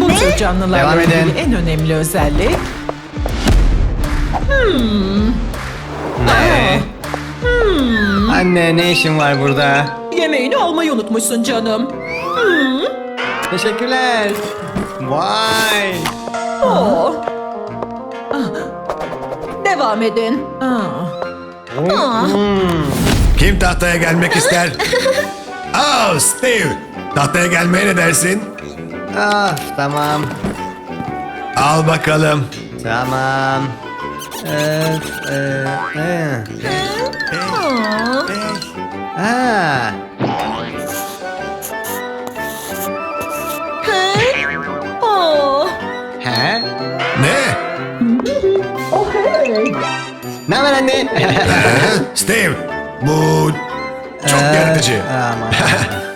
Bu tür canlılarla Devam edin. ilgili en önemli özellik Ne? Anne ne işin var burada? yemeğini almayı unutmuşsun canım. Teşekkürler. Vay. Oh. Ah. Devam edin. Ah. Ah. Kim tahtaya gelmek ister? Aa Steve. Tahtaya gelmeye ne dersin? Ah tamam. Al bakalım. Tamam. Öf, e, e. Ha. Oh. He? Ne? Ne var anne? Ee, Steve. Bu çok yaratıcı. Aman.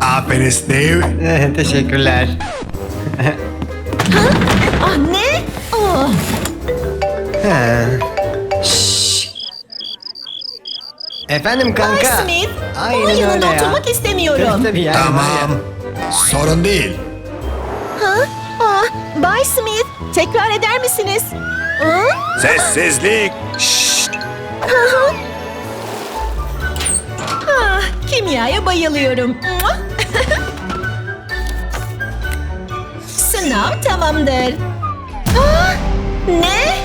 Aferin Steve. Teşekkürler. Ah ne? Oh. Ha. Şşş. Efendim kanka. Bay Smith, Aynen onun yanında öyle ya. oturmak istemiyorum. Tabii, tabii yani Tamam. Sorun değil. Ha? Ah, Bay Smith, tekrar eder misiniz? Ha? Sessizlik. Şşt. Ah, kimyaya bayılıyorum. Sınav tamamdır. Ah, ne?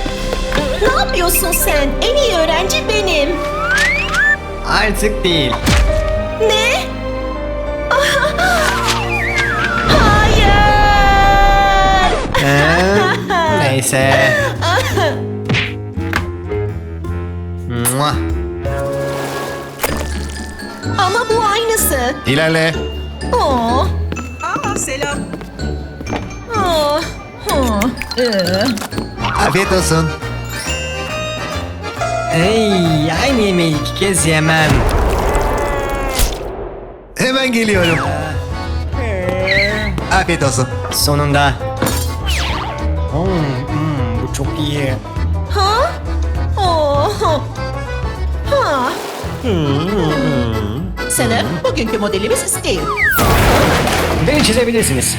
Ne yapıyorsun sen? En iyi öğrenci benim. Artık değil. Ne? Ah, Hayır! Ha, Neyse. Mua. Ama bu aynısı. İlerle. Oh. Aa, selam. Oh. Oh. Ee. Afiyet olsun. Hey, aynı yemeği iki kez yemem. Hemen geliyorum. Afiyet olsun. Sonunda. Hmm, hmm, bu çok iyi. Ha? Oh. Ha. Sanırım bugünkü modelimiz Steve. Beni çizebilirsiniz.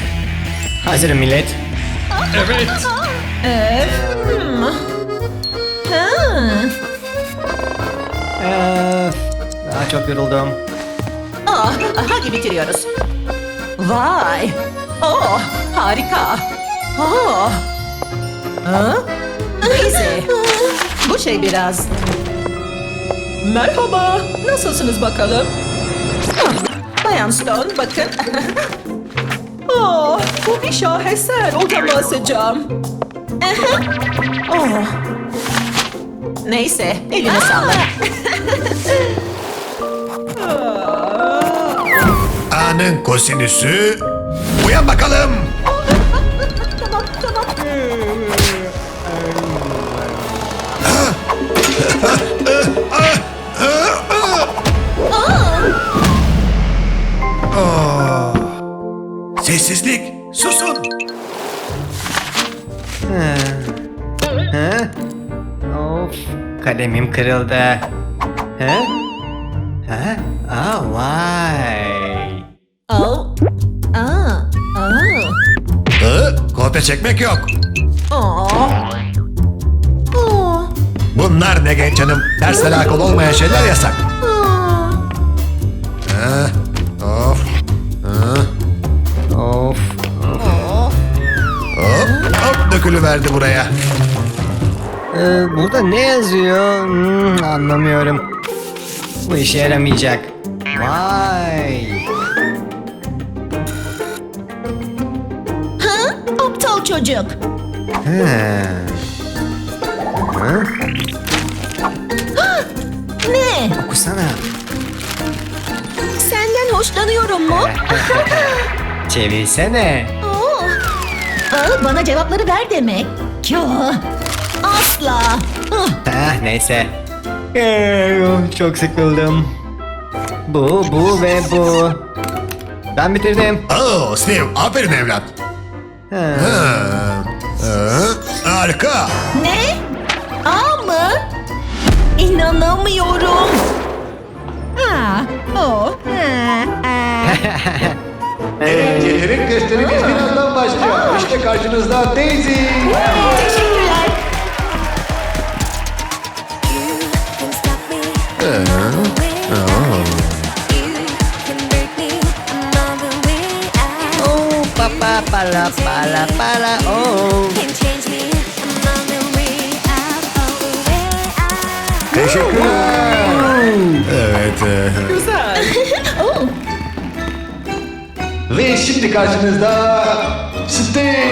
Hazırım millet. Evet. Ha. Öf, daha çok yoruldum. Ah, hadi bitiriyoruz. Vay. Oh, harika. Oh. Ha? Neyse. Bu şey biraz... Merhaba. Nasılsınız bakalım? Bayan Stone bakın. oh, bu bir şaheser. Odama asacağım. oh. Neyse, elini salla. A'nın kosinüsü. Uyan bakalım. Sessizlik. Susun. Ha? Of, kalemim kırıldı. Ha? Ha? Aa, vay. Oh. Aa. Aa. Hı? Kopya çekmek yok. Oh. Bunlar ne genç hanım. Dersle alakalı olmayan şeyler yasak. Aa. Hı? Of. Hı? Of. Hop, hop dökülüverdi buraya. Ee, burada ne yazıyor? Hmm, anlamıyorum. Bu işe yaramayacak. Vay. Ha? Aptal çocuk. Ha. Ha? Ne? Okusana. Senden hoşlanıyorum mu? Çevirsene. Oo. Aa, bana cevapları ver demek. Yo. Asla. Ah. Ah, neyse. Ee, çok sıkıldım. Bu, bu ve bu. Ben bitirdim. Oo Steve aferin evlat. Ha. Hı. Hı. Harika. Ha, o, ha, ha. Eğlencelerin gösterimiz birazdan başlıyor. İşte karşınızda Daisy. Teşekkürler. Oh, pa pa oh. Out. All the way out. Teşekkürler. Evet. e, Güzel. Ve şimdi karşınızda Steve.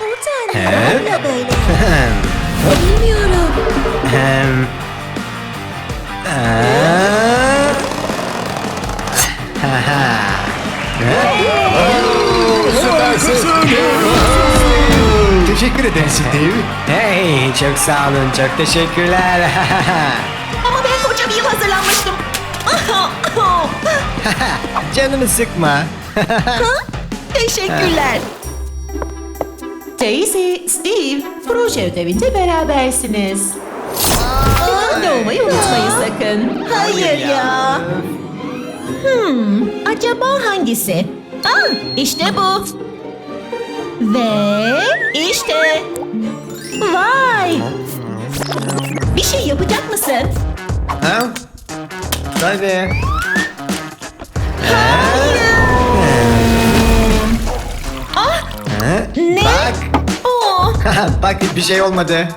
O tane ne böyle? Bilmiyorum. Ha. Teşekkür ederim Steve. Hey, çok sağ olun, çok teşekkürler. Canımı sıkma. Teşekkürler. Daisy, Steve, proje ödevinde berabersiniz. Doğmayı unutmayın sakın. Hayır ya. Hmm, acaba hangisi? Ah, işte bu. Ve işte. Vay. Bir şey yapacak mısın? Ha? Tabii. Ah, Bak bir şey olmadı.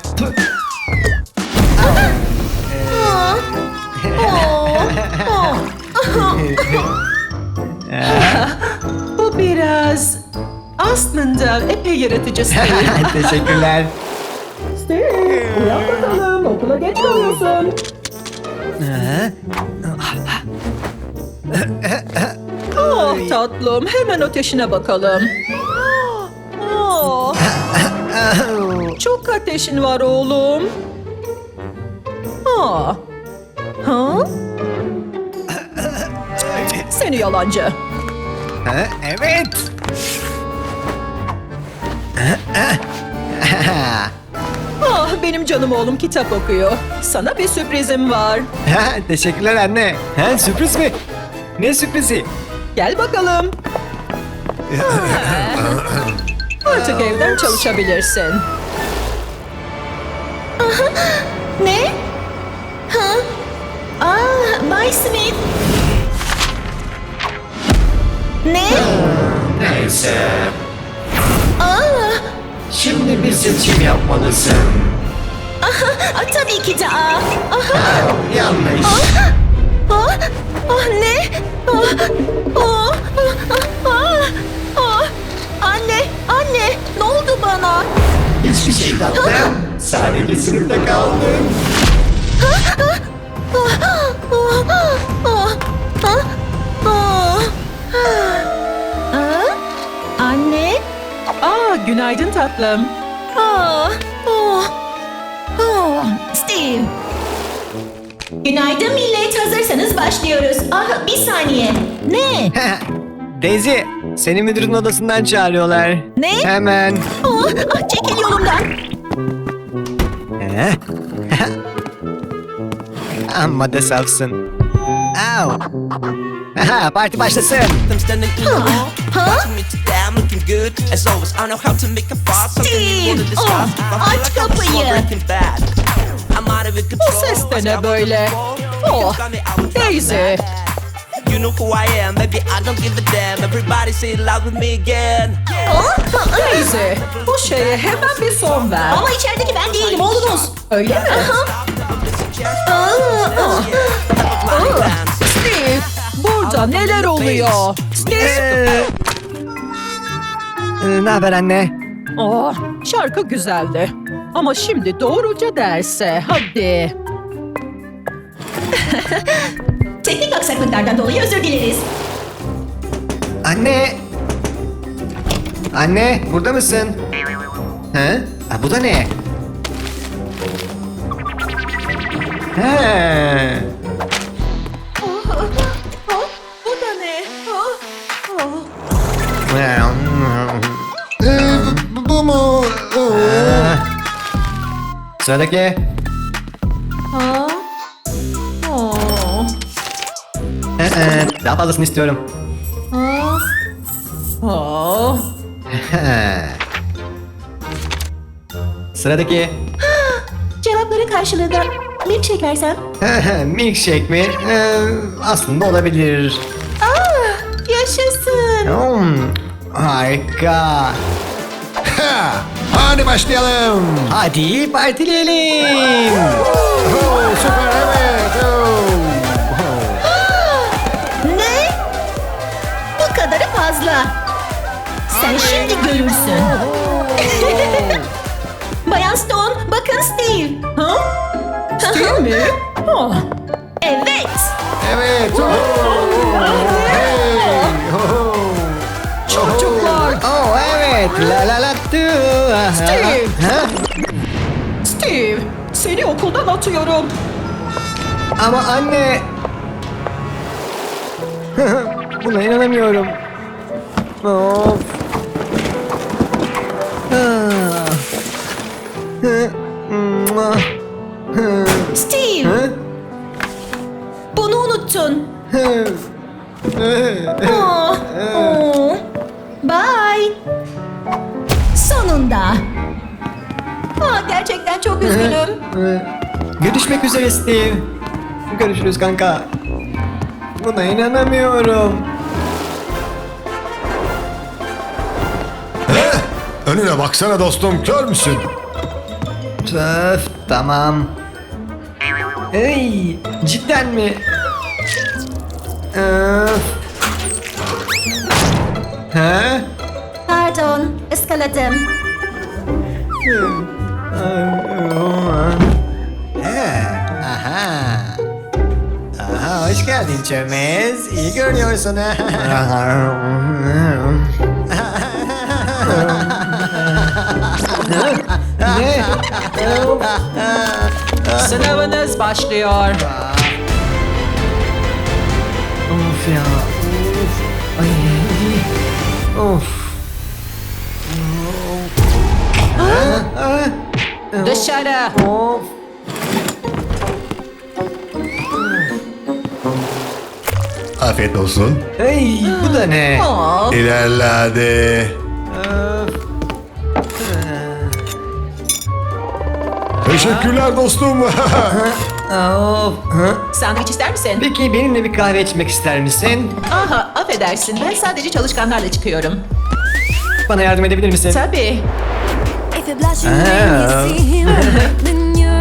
Bu biraz aslında epey yaratıcı Steve. Teşekkürler. Steve, uyan bakalım. Okula geç kalıyorsun. Oh tatlım, hemen ateşine bakalım. Çok ateşin var oğlum. Ah. Ha? Seni yalancı. Ha? Evet. Ah benim canım oğlum kitap okuyor. Sana bir sürprizim var. Ha, Teşekkürler anne. Ha, sürpriz mi? Ne sürprizi? Gel bakalım. Ah. Artık evden çalışabilirsin. Ne? Ha? Aa, Bay Smith. Ne? Neyse. Aa, Şimdi bir seçim yapmalısın. aa, tabii ki de aa. Aha. Yanlış. Ah, ah ne? Ah, ah, ah, ah, ah. Anne, ne oldu bana? Hiçbir şey tatlım. Sadece sınıfta kaldım. Ah, ah, ah, ah, ah, ah. Ah, Anne, Aa günaydın tatlım. ah, oh, oh. Steve. Günaydın millet, hazırsanız başlıyoruz. Ah, bir saniye. Ne? Daisy, seni müdürün odasından çağırıyorlar. Ne? Hemen. Ah, ah, çekil yolumdan. He? Amma da safsın. Au. Aha, parti başlasın. I'm standing in the hall, Huh? watching me today. I'm looking good as always. I know how to make a fuss. Something you wanna Steve, discuss. oh, aç kapıyı. Bu ses de ne böyle? Oh, Daisy. You know who I am, baby. I don't give a damn. Everybody say it loud with me again. Daisy, bu şeye hemen bir son ver. Ama içerideki ben değilim, oğlunuz. Öyle mi? Aa, ah. Steve, burada neler oluyor? Steve. Ee, ne haber anne? Oh, şarkı güzeldi. Ama şimdi doğruca derse. Hadi. Teknik aksaklıklardan dolayı özür dileriz. Anne. Anne, burada mısın? He? Ha, bu da ne? He. Bu da ne? Ee, bu mu? Sıradaki. Ha? Ee, daha fazlasını istiyorum. Oh. Sıradaki. Cevapların karşılığında milkshake versem. Milkshake mi? Ee, aslında olabilir. Aa, yaşasın. Hmm, harika. Ha, hadi başlayalım. Hadi partileyelim. Oh, süper evet. Oh. Fazla. Sen şimdi görürsün. Bayan Stone, bakın Steve. Ha? Değil mi? Oh. Evet. Evet. Oh. Hey. Oh. Çocuklar. Oh evet. La la la tu. Steve. Ha? Steve. Seni okuldan atıyorum. Ama anne. Buna inanamıyorum. Of. Steve, bunu unuttun. Oh, oh. Bye. Sonunda. Aa, gerçekten çok üzgünüm. Görüşmek üzere Steve. Görüşürüz kanka. Buna inanamıyorum. Önüne baksana dostum kör müsün? Öf tamam. Ey cidden mi? Öf. Ha? Pardon, ıskaladım. Aha. Aha hoş geldin çömez. İyi görünüyorsun. ne? Sınavınız başlıyor. Of ya. Of. Ay. Of. Dışarı. Of. Afiyet olsun. Ey bu da ne? Oh. İlerle Teşekkürler dostum. Of. Sandviç ister misin? Peki benimle bir kahve içmek ister misin? Aha affedersin ben sadece çalışkanlarla çıkıyorum. Bana yardım edebilir misin? Tabii. If you're blushing when you